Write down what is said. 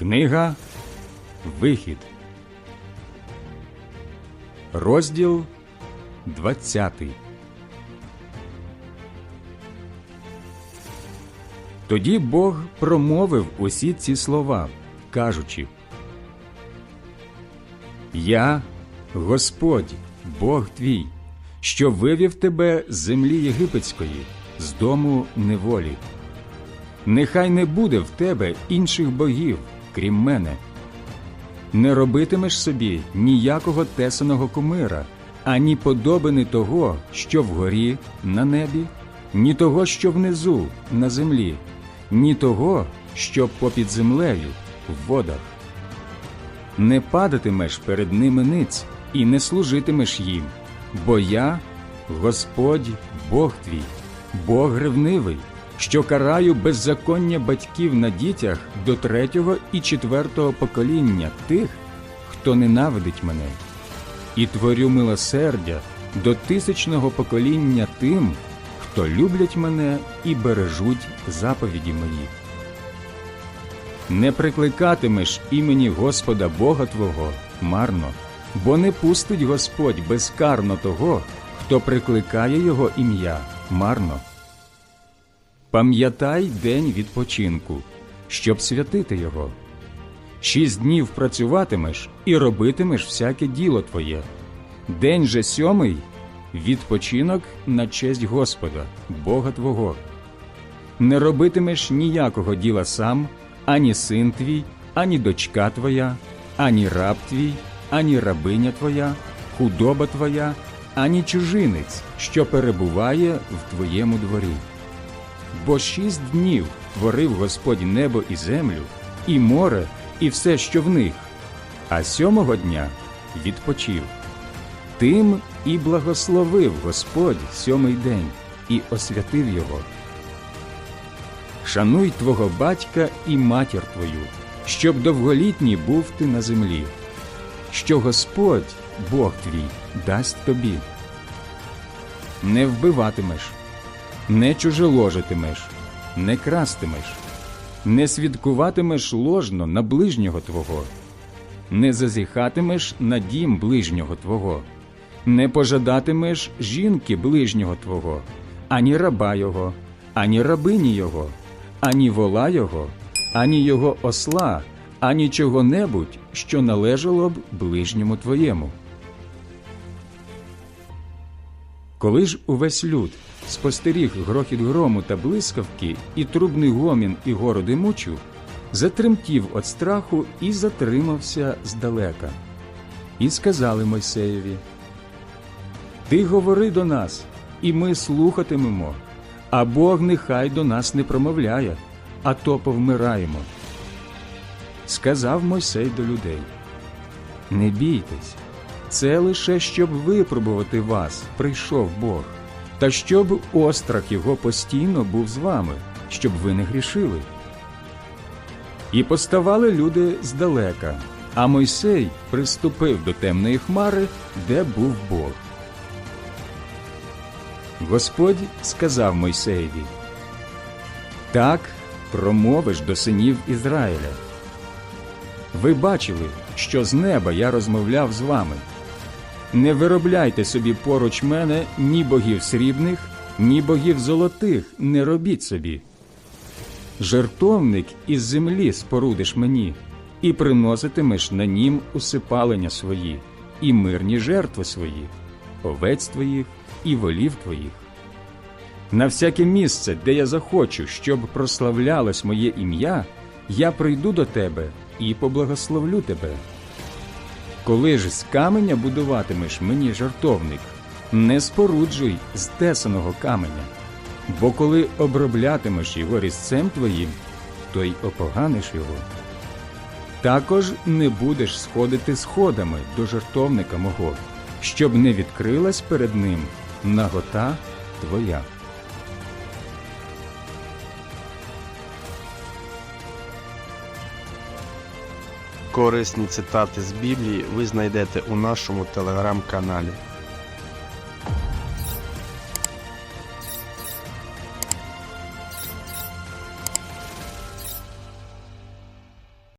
Книга Вихід. Розділ 20. Тоді Бог промовив усі ці слова, кажучи: Я, Господь, Бог твій, що вивів тебе з землі єгипетської, з дому неволі. Нехай не буде в тебе інших богів, крім мене. Не робитимеш собі ніякого тесаного кумира, ані подобини того, що вгорі на небі, ні того, що внизу на землі, ні того, що попід землею в водах. Не падатимеш перед ними ниць і не служитимеш їм, бо я, Господь, Бог твій, Бог ревнивий, що караю беззаконня батьків на дітях до третього і четвертого покоління тих, хто ненавидить мене, і творю милосердя до тисячного покоління тим, хто люблять мене і бережуть заповіді мої. Не прикликатимеш імені Господа Бога Твого марно, бо не пустить Господь безкарно того, хто прикликає Його ім'я марно. Пам'ятай день відпочинку, щоб святити його. Шість днів працюватимеш і робитимеш всяке діло твоє. День же сьомий відпочинок на честь Господа, Бога Твого. Не робитимеш ніякого діла сам, ані син твій, ані дочка твоя, ані раб твій, ані рабиня твоя, худоба твоя, ані чужинець, що перебуває в твоєму дворі. Бо шість днів творив Господь небо і землю, і море, і все, що в них, а сьомого дня відпочив. Тим і благословив Господь сьомий день і освятив його. Шануй твого батька і матір твою, щоб довголітній був ти на землі, що Господь, Бог твій, дасть тобі. Не вбиватимеш, не чужеложитимеш, не крастимеш, не свідкуватимеш ложно на ближнього твого, не зазіхатимеш на дім ближнього твого, не пожадатимеш жінки ближнього твого, ані раба його, ані рабині його, ані вола його, ані його осла, ані чого-небудь, що належало б ближньому твоєму. Коли ж увесь люд спостеріг грохіт грому та блискавки і трубний гомін і гору димучу, затремтів від страху і затримався здалека. І сказали Мойсеєві: Ти говори до нас, і ми слухатимемо, а Бог нехай до нас не промовляє, а то повмираємо. Сказав Мойсей до людей: Не бійтесь, це лише щоб випробувати вас, прийшов Бог, та щоб острах його постійно був з вами, щоб ви не грішили. І поставали люди здалека, а Мойсей приступив до темної хмари, де був Бог. Господь сказав Мойсеєві: Так промовиш до синів Ізраїля. Ви бачили, що з неба я розмовляв з вами. Не виробляйте собі поруч мене ні богів срібних, ні богів золотих, не робіть собі. Жертовник із землі спорудиш мені, і приноситимеш на нім усипалення свої, і мирні жертви свої, овець твоїх і волів твоїх. На всяке місце, де я захочу, щоб прославлялось моє ім'я, я прийду до тебе і поблагословлю тебе. Коли ж з каменя будуватимеш мені жартовник, не споруджуй з тесаного каменя, бо коли оброблятимеш його різцем твоїм, то й опоганиш його. Також не будеш сходити сходами до жартовника мого, щоб не відкрилась перед ним нагота твоя. Корисні цитати з Біблії ви знайдете у нашому телеграм-каналі.